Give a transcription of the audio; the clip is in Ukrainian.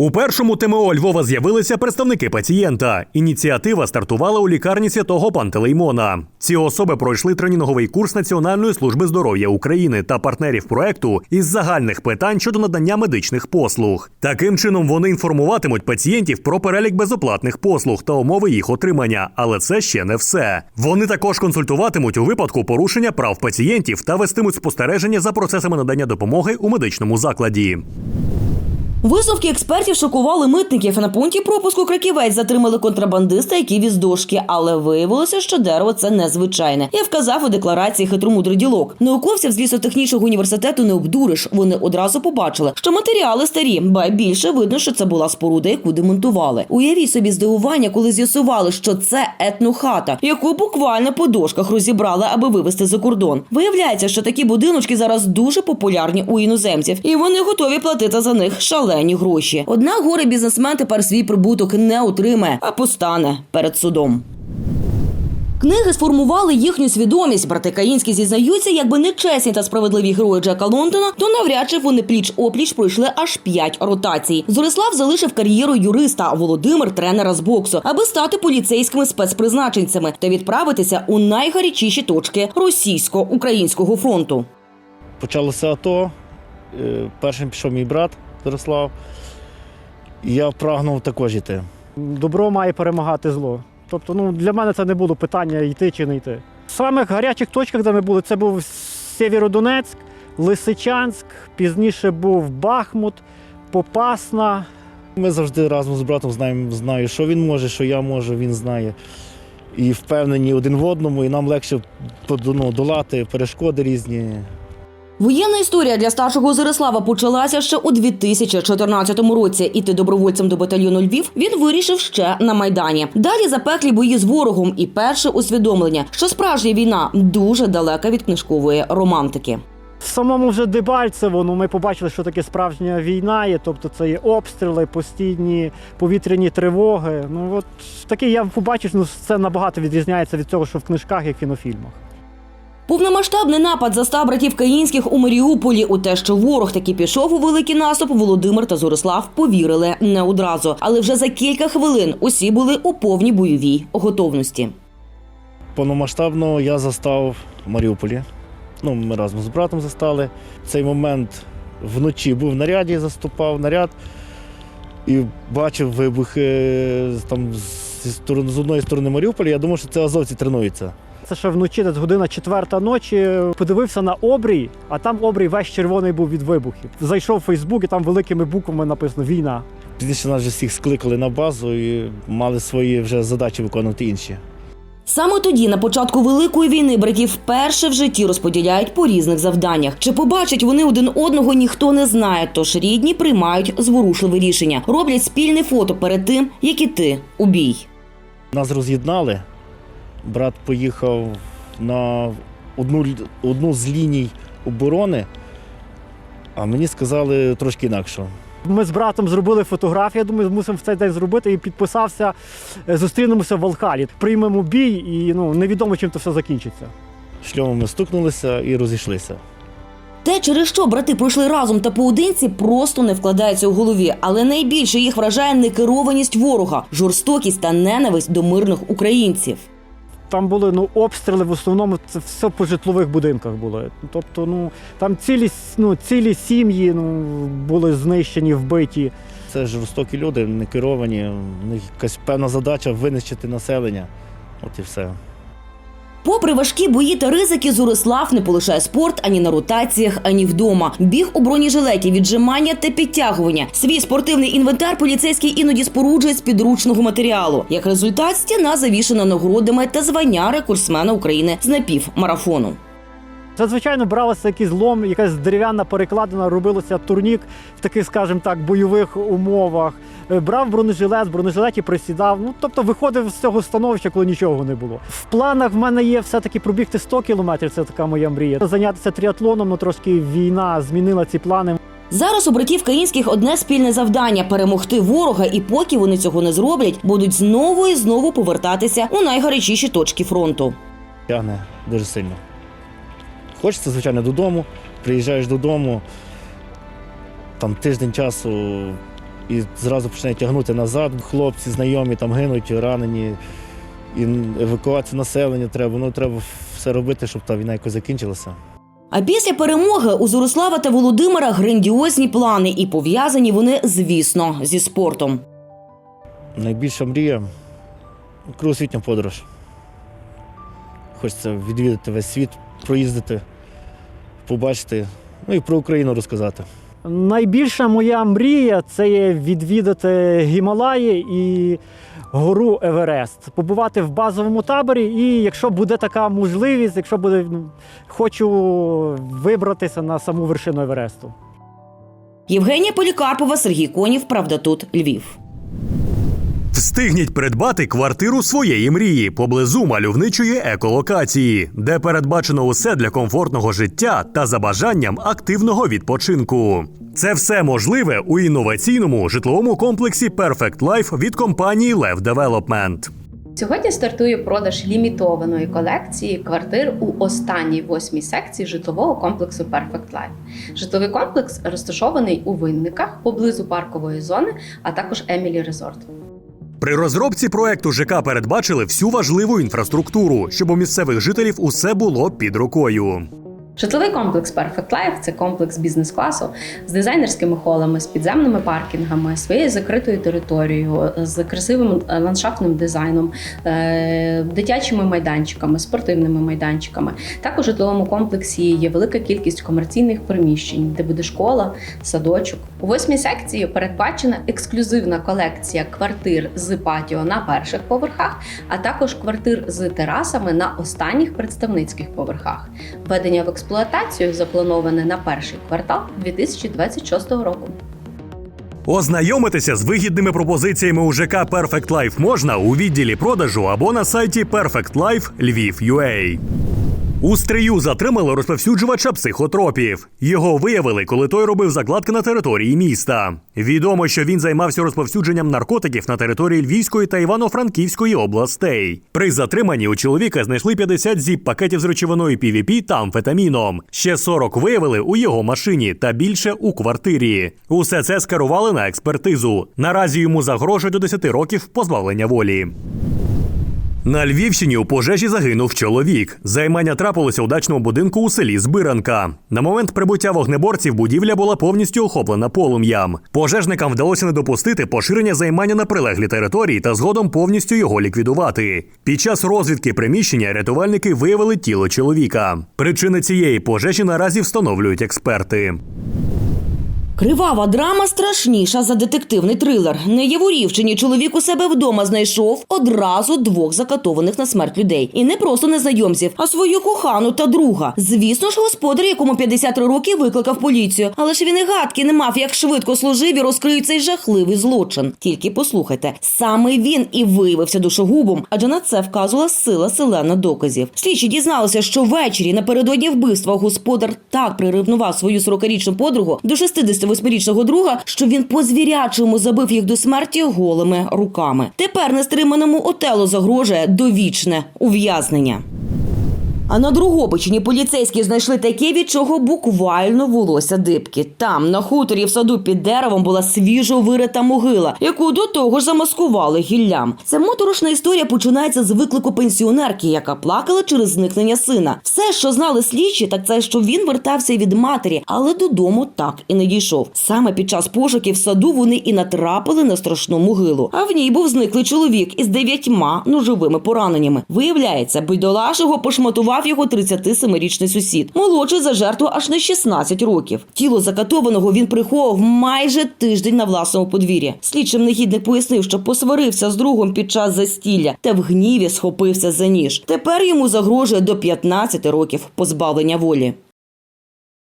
У першому ТМО Львова з'явилися представники пацієнта. Ініціатива стартувала у лікарні святого Пантелеймона. Ці особи пройшли тренінговий курс Національної служби здоров'я України та партнерів проекту із загальних питань щодо надання медичних послуг. Таким чином вони інформуватимуть пацієнтів про перелік безоплатних послуг та умови їх отримання. Але це ще не все. Вони також консультуватимуть у випадку порушення прав пацієнтів та вестимуть спостереження за процесами надання допомоги у медичному закладі. Висновки експертів шокували митників. На пункті пропуску краківець затримали контрабандиста, який віз дошки, але виявилося, що дерево це незвичайне. Я вказав у декларації хитромудрий ділок. Науковців з лісотехнічного університету не обдуриш. Вони одразу побачили, що матеріали старі, ба більше видно, що це була споруда, яку демонтували. Уявіть собі здивування, коли з'ясували, що це етнохата, яку буквально по дошках розібрали, аби вивезти за кордон. Виявляється, що такі будиночки зараз дуже популярні у іноземців, і вони готові платити за них шалені гроші. Однак горе бізнесмен тепер свій прибуток не отримає, а постане перед судом. Книги сформували їхню свідомість. Брати Каїнські зізнаються, якби не чесні та справедливі герої Джека Лонтона, то навряд чи вони пліч опліч пройшли аж п'ять ротацій. Зорислав залишив кар'єру юриста, а Володимир тренера з боксу, аби стати поліцейськими спецпризначенцями та відправитися у найгарячіші точки російсько-українського фронту. Почалося АТО. е, Першим пішов мій брат Ярослав. Я прагнув також йти. Добро має перемагати зло. Тобто, ну для мене це не було питання йти чи не йти. В самих гарячих точках, де ми були, це був Сєвєродонецьк, Лисичанськ, пізніше був Бахмут, Попасна. Ми завжди разом з братом знаємо, знаю, що він може, що я можу, він знає. І впевнені один в одному, і нам легше ну, долати перешкоди різні. Воєнна історія для старшого Зорислава почалася ще у 2014 році. Іти добровольцем до батальйону Львів він вирішив ще на майдані. Далі запеклі бої з ворогом і перше усвідомлення, що справжня війна дуже далека від книжкової романтики. В самому вже Дебальцево ну, ми побачили, що таке справжня війна є. Тобто це є обстріли, постійні повітряні тривоги. Ну от таке я побачив, ну це набагато відрізняється від цього, що в книжках і кінофільмах. Повномасштабний напад застав братів Каїнських у Маріуполі. У те, що ворог таки пішов у великий наступ, Володимир та Зорислав повірили не одразу. Але вже за кілька хвилин усі були у повній бойовій готовності. Повномасштабно я застав в Маріуполі. Ну, ми разом з братом застали. В цей момент вночі був в наряді, заступав наряд і бачив вибухи там зі сторони, з одної сторони Маріуполя. Я думав, що це азовці тренуються. Це ще вночі, десь година четверта ночі. Подивився на обрій, а там обрій весь червоний був від вибухів. Зайшов в Фейсбук і там великими буквами написано Війна. Пізніше нас вже всіх скликали на базу і мали свої вже задачі виконувати інші. Саме тоді, на початку великої війни, братів вперше в житті розподіляють по різних завданнях. Чи побачать вони один одного, ніхто не знає. Тож рідні приймають зворушливе рішення, роблять спільне фото перед тим, як іти у бій. Нас роз'єднали. Брат поїхав на одну, одну з ліній оборони, а мені сказали трошки інакше. Ми з братом зробили фотографію. Я думаю, мусимо в цей день зробити і підписався. е, Зустрінемося в Алхалі. Приймемо бій, і ну невідомо, чим це все закінчиться. Шльомом ми стукнулися і розійшлися. Те, через що брати пройшли разом та поодинці, просто не вкладається у голові. Але найбільше їх вражає некерованість ворога, жорстокість та ненависть до мирних українців. Там були ну обстріли. В основному це все по житлових будинках було. Тобто, ну там цілі ну, цілі сім'ї ну були знищені, вбиті. Це жорстокі люди, не керовані. У них якась певна задача винищити населення. От і все. Попри важкі бої та ризики, Зорислав не полишає спорт ані на ротаціях, ані вдома. Біг у бронежилеті, віджимання та підтягування. Свій спортивний інвентар поліцейський іноді споруджує з підручного матеріалу. Як результат, стіна завішена нагородами та звання рекордсмена України з напівмарафону. Це, звичайно, бралося якийсь лом, якась дерев'яна перекладина, робилося турнік в таких, скажімо так, бойових умовах. Е, Брав бронежилет, в бронежилеті присідав. Ну тобто виходив з цього становища, коли нічого не було. В планах в мене є все-таки пробігти 100 кілометрів. Це така моя мрія. Зайнятися тріатлоном, ну трошки війна змінила ці плани. Зараз у братів Каїнських одне спільне завдання перемогти ворога, і поки вони цього не зроблять, будуть знову і знову повертатися у найгарячіші точки фронту. Тягне дуже сильно. Хочеться, звичайно, додому. Приїжджаєш додому, там тиждень часу і зразу почне тягнути назад. Хлопці, знайомі там гинуть, ранені. І евакуацію населення треба. Ну треба все робити, щоб та війна якось закінчилася. А після перемоги у Зорислава та Володимира грандіозні плани, і пов'язані вони, звісно, зі спортом. Найбільша мрія кругосвітня подорож. Хочеться відвідати весь світ, проїздити, побачити, ну і про Україну розказати. Найбільша моя мрія це є відвідати Гімалаї і гору Еверест, побувати в базовому таборі. І якщо буде така можливість, якщо буде ну, хочу вибратися на саму вершину Евересту. Євгенія Полікарпова, Сергій Конів, Правда тут Львів. Встигніть придбати квартиру своєї мрії поблизу мальовничої еколокації, де передбачено усе для комфортного життя та за бажанням активного відпочинку. Це все можливе у інноваційному житловому комплексі Perfect Life від компанії Lev Development. Сьогодні стартує продаж лімітованої колекції квартир у останній восьмій секції житлового комплексу Perfect Life. Житловий комплекс розташований у винниках поблизу паркової зони, а також Емілі Резорт. При розробці проекту ЖК передбачили всю важливу інфраструктуру, щоб у місцевих жителів усе було під рукою. Житловий комплекс Perfect Life – це комплекс бізнес-класу з дизайнерськими холами, з підземними паркінгами, своєю закритою територією, з красивим е, ландшафтним дизайном, е, дитячими майданчиками, спортивними майданчиками. Також у житловому комплексі є велика кількість комерційних приміщень, де буде школа, садочок. У восьмій секції передбачена ексклюзивна колекція квартир з патіо на перших поверхах, а також квартир з терасами на останніх представницьких поверхах. Введення в експлуатацію заплановане на перший квартал 2026 року. Ознайомитися з вигідними пропозиціями у ЖК Perfect Life можна у відділі продажу або на сайті Perfect Life Lviv.ua. У стрию затримали розповсюджувача психотропів. Його виявили, коли той робив закладки на території міста. Відомо, що він займався розповсюдженням наркотиків на території Львівської та Івано-Франківської областей. При затриманні у чоловіка знайшли 50 зіп пакетів з речовиною PVP та амфетаміном. Ще 40 виявили у його машині та більше у квартирі. Усе це скерували на експертизу. Наразі йому загрожує до 10 років позбавлення волі. На Львівщині у пожежі загинув чоловік. Займання трапилося у дачному будинку у селі Збиранка. На момент прибуття вогнеборців будівля була повністю охоплена полум'ям. Пожежникам вдалося не допустити поширення займання на прилеглі території та згодом повністю його ліквідувати. Під час розвідки приміщення рятувальники виявили тіло чоловіка. Причини цієї пожежі наразі встановлюють експерти. Кривава драма страшніша за детективний трилер. На Яворівщині чоловік у себе вдома знайшов одразу двох закатованих на смерть людей. І не просто незнайомців, а свою кохану та друга. Звісно ж, господар, якому 53 роки, викликав поліцію. Але ж він і гадки не мав, як швидко служив і розкриють цей жахливий злочин. Тільки послухайте, саме він і виявився душогубом, адже на це вказувала сила селена доказів. Слідчі дізналися, що ввечері напередодні вбивства господар так приревнував свою 40-річну подругу до 68-річного друга, що він по звірячому забив їх до смерті голими руками. Тепер нестриманому отелу загрожує довічне ув'язнення. А на Другобичині поліцейські знайшли таке, від чого буквально волосся дибки. Там, на хуторі в саду під деревом, була свіжо вирита могила, яку до того ж замаскували гіллям. Ця моторошна історія починається з виклику пенсіонерки, яка плакала через зникнення сина. Все, що знали слідчі, так це що він вертався від матері, але додому так і не дійшов. Саме під час пошуків в саду вони і натрапили на страшну могилу. А в ній був зниклий чоловік із дев'ятьма ножовими пораненнями. Виявляється, бідолашого пошматував його 37-річний сусід. Молодший за жертву аж на 16 років. Тіло закатованого він приховував майже тиждень на власному подвір'ї. Слідчим негідник пояснив, що посварився з другом під час застілля та в гніві схопився за ніж. Тепер йому загрожує до 15 років позбавлення волі.